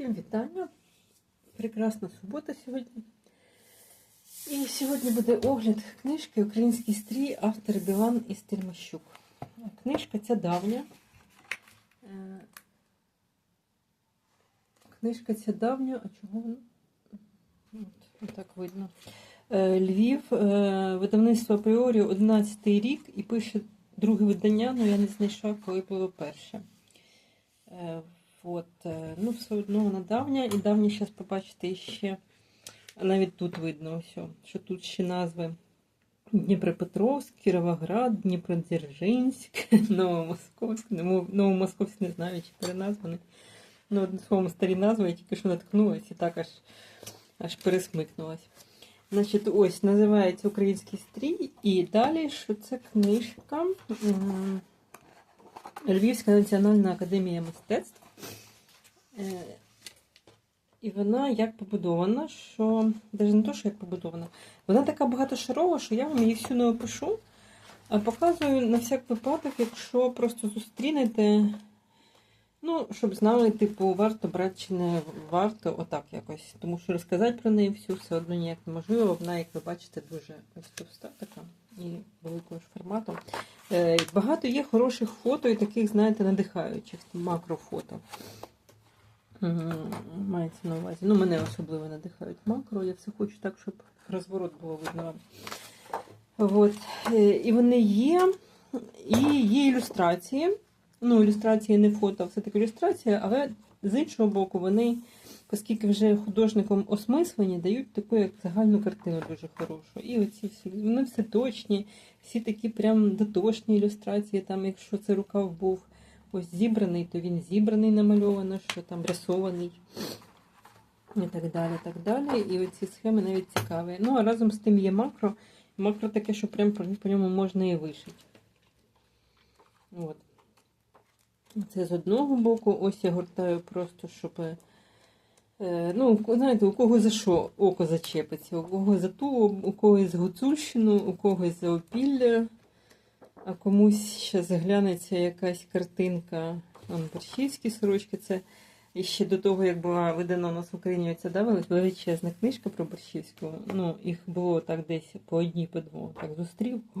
Всім вітання. Прекрасна субота сьогодні. І сьогодні буде огляд книжки Український стрій, автор Білан і Стельмащук. Книжка ця давня. Е, Книжка ця давня, а чого вона? От, отак видно. Е, Львів, е, видавництво апріорі 11 рік і пише друге видання, але я не знайшла, коли було перше. От, е, ну, все одно вона давня, і давня зараз побачите ще, навіть тут видно, ось, що тут ще назви Дніпропетровськ, Кіровоград, Дніпродзержинськ, Новомосковськ, Ново- Новомосковськ не знаю, чи переназваний. Ну, словом, старі назви, я тільки що наткнулася і так аж, аж пересмикнулась. Значить, ось називається Український стрій, і далі, що це книжка Львівська національна академія мистецтв. Е, І вона як побудована, що навіть не то, що як побудована, вона така багатошарова, що я вам її всю не опишу, а показую на всяк випадок, якщо просто зустрінете, ну, щоб знали, типу, варто брати чи не варто, отак якось. Тому що розказати про неї всю все одно ніяк неможливо. Вона, як ви бачите, дуже ось товста така і великого ж формату. Е, Багато є хороших фото і таких, знаєте, надихаючих макрофото. Мається на увазі. Ну, мене особливо надихають макро. Я все хочу так, щоб розворот було видно. От. е, І вони є. І є ілюстрації. Ну, ілюстрації не фото, все-таки ілюстрація, але з іншого боку, вони, оскільки вже художником осмислені, дають таку як загальну картину дуже хорошу. І оці всі, вони все точні, всі такі прям дотошні ілюстрації. Там, якщо це рукав був ось зібраний, то він зібраний намальовано, що там рисований. І так далі, так далі. І оці схеми навіть цікаві. Ну, а разом з тим є макро. Макро таке, що прям по, ньому можна і вишити. От. Це з одного боку. Ось я гортаю просто, щоб. е, Ну, знаєте, у кого за що око зачепиться, у кого за ту, у когось за гуцульщину, у когось за опілля, а комусь ще заглянеться якась картинка. Вон, сорочки. Це ще до того, як була видана у нас в Україні оця да, величезна книжка про борщівську. Ну, їх було так десь по одній, по двом. Так зустрів. «О,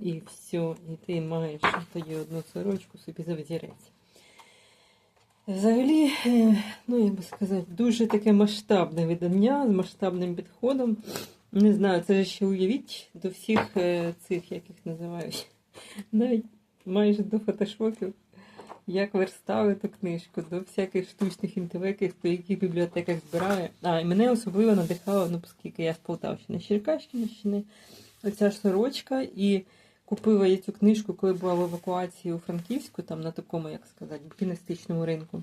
І все, і ти маєш тоді одну сорочку собі за взірець. Взагалі, е, ну як би сказати, дуже таке масштабне видання з масштабним підходом. Не знаю, це ж ще уявіть до всіх е, цих, як їх називають, навіть майже до фотошопів, як верстали ту книжку, до всяких штучних інтелектів, по яких бібліотеках збирали. А, і мене особливо надихало, ну, оскільки я з Полтавщини, з Черкащини, оця сорочка, і купила я цю книжку, коли була в евакуації у Франківську, там на такому, як сказати, букіністичному ринку.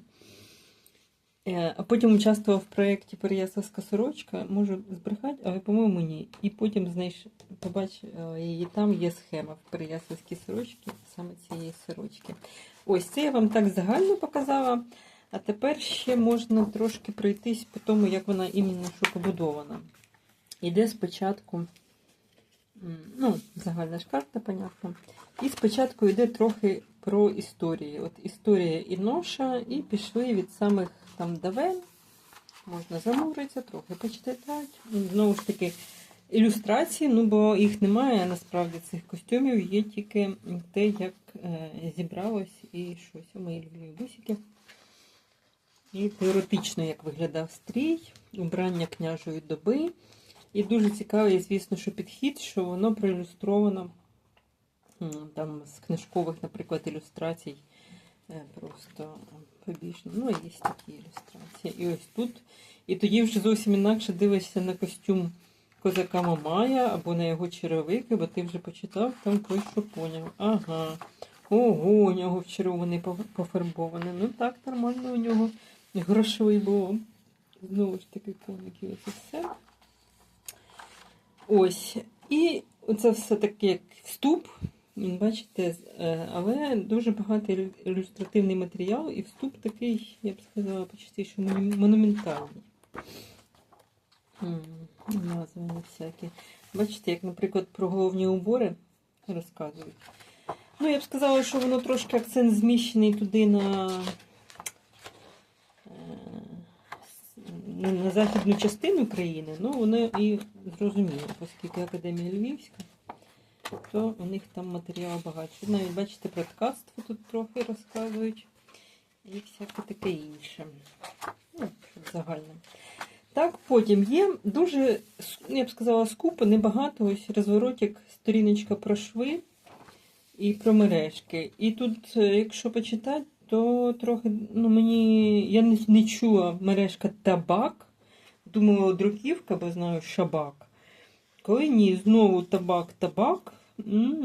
Е, А потім участвував в проєкті Переяславська сорочка, можу збрехати, але, по-моєму, ні. І потім знайш... побачив її, там є схема в Переяславській сорочці, саме цієї сорочки. Ось це я вам так загально показала. А тепер ще можна трошки пройтись по тому, як вона іменно що побудована. Іде спочатку, ну, загальна ж карта, понятно. І спочатку йде трохи про історії. От історія і ноша, і пішли від самих там давен. Можна замуритися, трохи почитати. Знову ж таки, ілюстрації, ну бо їх немає, насправді цих костюмів, є тільки те, як е, зібралось і щось у мої люблю бусики. І теоретично, як виглядав стрій, убрання княжої доби. І дуже цікавий, звісно, що підхід, що воно проілюстровано там з книжкових, наприклад, ілюстрацій. е, Просто побічно. Ну, є такі ілюстрації. І ось тут. І тоді вже зовсім інакше дивишся на костюм козака Мамая або на його черевики, бо ти вже почитав, там кое-що поняв. Ага. Ого, у нього в червоний пофарбований. Ну так, нормально у нього грошовий було. Знову ж таки, коміки, оце все. Ось. І це все таке як вступ. Він, Бачите, е, але дуже багатий ілюстративний матеріал, і вступ такий, я б сказала, що монументальний. Назви не всякі. Бачите, як, наприклад, про головні убори розказують. Ну, я б сказала, що воно трошки акцент зміщений туди на. е, на, на західну частину країни, ну воно і зрозуміло, оскільки Академія Львівська, то у них там матеріал багатший. Навіть бачите, про ткацтво тут трохи розказують і всяке таке інше. Ну, загально. Так, потім є дуже, я б сказала, скупо, небагато. Ось розворотик, сторіночка про шви і про мережки. І тут, е, якщо почитати, то трохи, ну мені, я не, не чула мережка табак. Думала друківка, бо знаю шабак. Коли ні, знову табак, табак,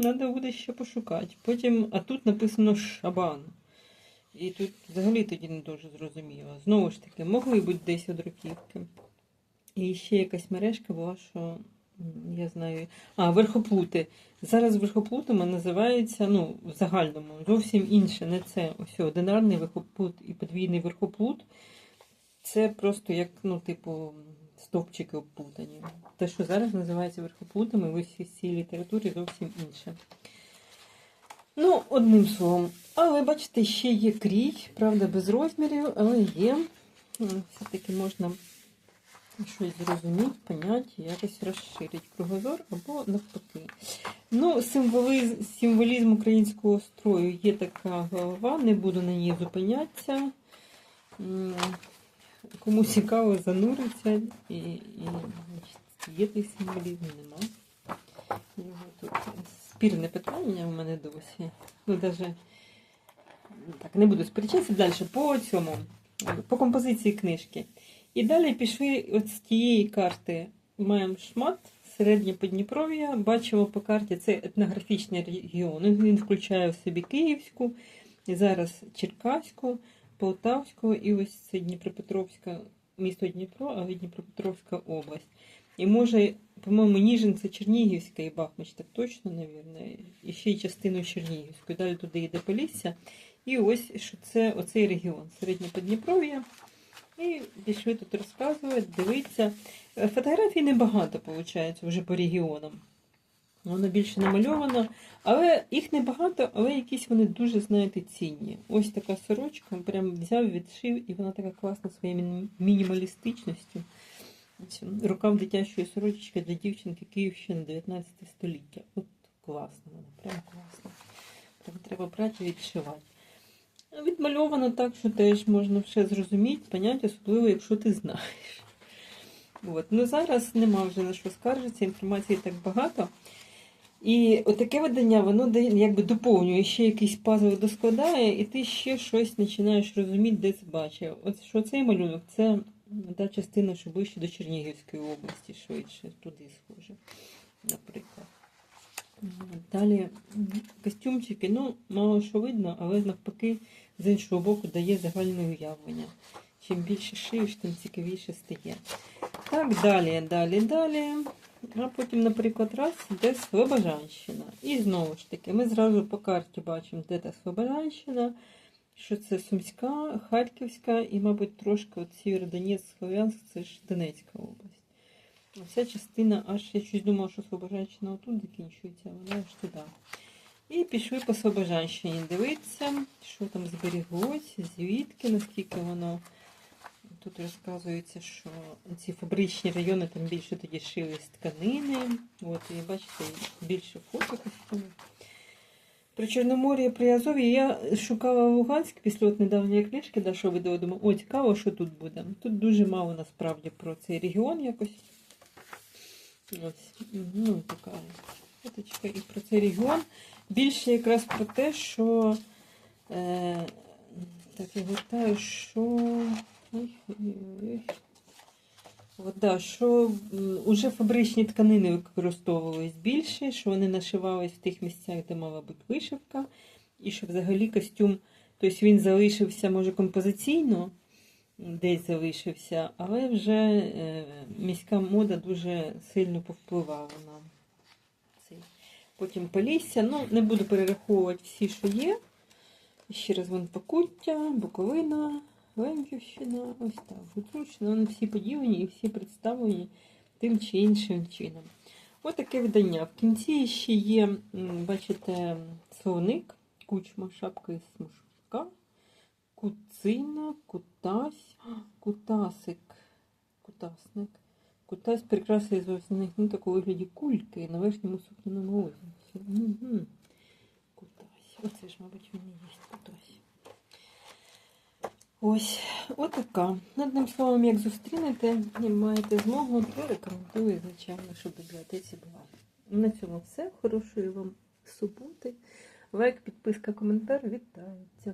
треба буде ще пошукати. Потім, а тут написано шабан. І тут взагалі тоді не дуже зрозуміло. Знову ж таки, могли бути десь од руківки. І ще якась мережка була, що я знаю. А, верхоплути. Зараз верхоплутами називається, ну, в загальному, зовсім інше. Не це ось одинарний верхоплут і подвійний верхоплут. Це просто як, ну, типу, стовпчики обплутані. Те, що зараз називається верхоплутами, в усій літературі зовсім інше. Ну, одним словом. Але бачите, ще є крій, правда, без розмірів, але є. Все-таки можна щось зрозуміти, поняти, якось розширити кругозор або навпаки. Ну, символізм, символізм українського строю є така голова, не буду на ній зупинятися. Кому цікаво, зануриться і, і є той символізм, нема. Його тут спірне питання у мене досі. Ну, даже так, не буду сперечатися далі по цьому, по композиції книжки. І далі пішли от з тієї карти. Маємо шмат, середнє Подніпров'я. Бачимо по карті це етнографічний регіон. Він включає в собі Київську, і зараз Черкаську, Полтавську і ось це Дніпропетровська, місто Дніпро, а Дніпропетровська область. І може, по-моєму, Ніжин це Чернігівська і Бахмач, так точно, навірно. І ще й частину Чернігівської. Далі туди йде Полісся. І ось що це оцей регіон, середнє Подніпров'я. І пішли тут розказувати, дивитися. Е, Фотографій небагато, виходить, вже по регіонам. Воно більше намальовано, але їх небагато, але якісь вони дуже, знаєте, цінні. Ось така сорочка, прям взяв, відшив, і вона така класна своєю мінімалістичністю. Рукав дитячої сорочечки для дівчинки Київщини 19 століття. От класно вона, прям класно. Прям треба брати і відшивати. Відмальовано так, що теж можна все зрозуміти, поняти, особливо, якщо ти знаєш. От. Ну зараз нема вже на що скаржитися, інформації так багато. І отаке видання, воно якби доповнює, ще якийсь пазл доскладає, і ти ще щось починаєш розуміти, де це бачив. От що цей малюнок, це та частина, що ближче до Чернігівської області, швидше, туди схоже, наприклад. Далі костюмчики, ну, мало що видно, але навпаки, з іншого боку, дає загальне уявлення. Чим більше шиєш, тим цікавіше стає. Так, далі, далі, далі. А потім, наприклад, раз, де Слобожанщина. І знову ж таки, ми зразу по карті бачимо, де та Слобожанщина, що це Сумська, Харківська і, мабуть, трошки от Сєвєродонецьк, Слов'янськ, це ж Донецька область. Вся частина, аж я щось думала, що Слобожанщина отут закінчується, а вона аж туди. І пішли по Слобожанщині дивитися, що там зберіглось, звідки, наскільки воно. Тут розказується, що ці фабричні райони там більше тоді шили з тканини. От, і бачите, більше фото. При Чорномор'ї, при Азові я шукала Луганськ після от недавньої книжки, да, що видала, думаю, о, цікаво, що тут буде. Тут дуже мало насправді про цей регіон якось. Ось, ну, така фоточка і про цей регіон. Більше якраз про те, що е, так я гортаю, що. От, що уже фабричні тканини використовувались більше, що вони нашивались в тих місцях, де мала бути вишивка, і що взагалі костюм, тобто він залишився, може, композиційно, десь залишився, але вже е, міська мода дуже сильно повпливала на цей. Потім Полісся. Ну, не буду перераховувати всі, що є. Ще раз вон Покуття, Буковина, Лемківщина, ось так. Гуцульщина, вони всі поділені і всі представлені тим чи іншим чином. Ось таке видання. В кінці ще є, бачите, словник, кучма, шапка із смужка, куцина, кутась, кутасик. кутасник. Кутас прикраси із вовняних ниток у вигляді кульки на верхньому сукняному. Угу. Кутась. Оце ж, мабуть, і кутась. Ось, отака. Одним словом, як зустрінете і маєте змогу, то рекомендую, звичайно, щоб бібліотеці була. На цьому все. Хорошої вам суботи. Лайк, підписка, коментар. Вітаються.